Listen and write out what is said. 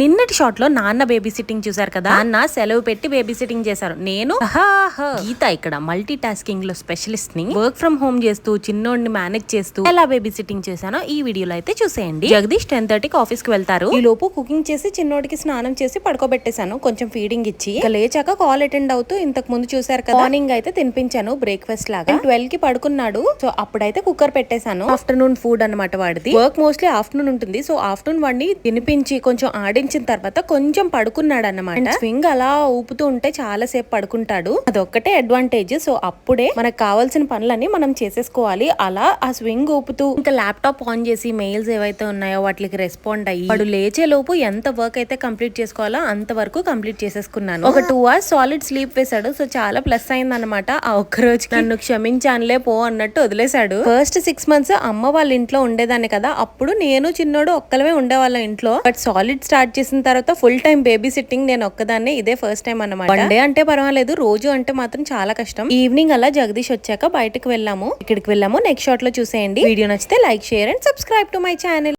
నిన్నటి షాట్లో నాన్న బేబీ సిట్టింగ్ చూసారు కదా? నాన్న సెలవు పెట్టి బేబీ సిట్టింగ్ చేశారు. నేను. గీత ఇక్కడ మల్టీ టాస్కింగ్లో స్పెషలిస్ట్ని వర్క్ ఫ్రం హోమ్ చేస్తూ చిన్నోడిని మేనేజ్ చేస్తూ ఎలా బేబీ సిట్టింగ్ చేశానో ఈ వీడియోలో అయితే చూసేయండి. జగదీష్ టెన్ థర్టీకి ఆఫీస్కి వెళ్తారు. ఈ లోపు కుకింగ్ చేసి చిన్నోడికి స్నానం చేసి పడుకోబెట్టేశాను. కొంచెం ఫీడింగ్ ఇచ్చి ఇక లేచాక కాల్ అటెండ్ అవుతూ ఇంతకు ముందు చూసారు కదా? మార్నింగ్ అయితే తినిపించాను బ్రేక్ఫాస్ట్ లాగా. ట్వెల్వ్కి పడుకున్నాడు. సో అప్పుడైతే కుక్కర్ పెట్టేశాను. ఆఫ్టర్నూన్ ఫుడ్ అన్నమాట వాడిది. వర్క్ మోస్ట్లీ ఆఫ్టర్నూన్ ఉంటుంది. సో ఆఫ్టర్నూన్ వాడిని తినిపించి కొంచెం ఆడించిన తర్వాత కొంచెం పడుకున్నాడు అన్నమాట స్వింగ్ అలా ఊపుతూ ఉంటే చాలా సేపు పడుకుంటాడు. అదొక్కటే అడ్వాంటేజ్. సో అప్పుడే మనకు కావాల్సిన పనులన్నీ మనం చేసేసుకోవాలి. అలా ఆ స్వింగ్ ఊపుతూ ఇంకా ల్యాప్టాప్ ఆన్ చేసి మెయిల్స్ ఏవైతే ఉన్నాయో వాటికి రెస్పాండ్ అయ్యి వాడు లేచే లోపు ఎంత వర్క్ అయితే కంప్లీట్ చేసుకోవాలో అంత వరకు కంప్లీట్ చేసేసుకున్నాను. ఒక టూ అవర్స్ సాలిడ్ స్లీప్ వేశాడు. సో చాలా ప్లస్ అయింది అనమాట ఆ ఒక్క రోజు నన్ను క్షమించానులే పో అన్నట్టు వదిలేశాడు. ఫస్ట్ సిక్స్ మంత్స్ అమ్మ వాళ్ళ ఇంట్లో ఉండేదాన్ని కదా. అప్పుడు నేను చిన్నోడు ఒక్కలమే ఉండేవాళ్ళం ఇంట్లో. బట్ సాలిడ్ స్టార్ట్ చేసిన తర్వాత ఫుల్ టైం బేబీ సిట్టింగ్ నేను ఒక్కదాన్నే ఇదే ఫస్ట్ టైం అన్నమాట. వన్ డే అంటే పర్వాలేదు రోజు అంటే మాత్రం చాలా కష్టం. ఈవినింగ్ అలా జగదీష్ వచ్చాక బయటకు వెళ్ళాము ఇక్కడికి వెళ్ళాము. నెక్స్ట్ షాట్లో చూసేయండి. వీడియో నచ్చితే like share and subscribe to my channel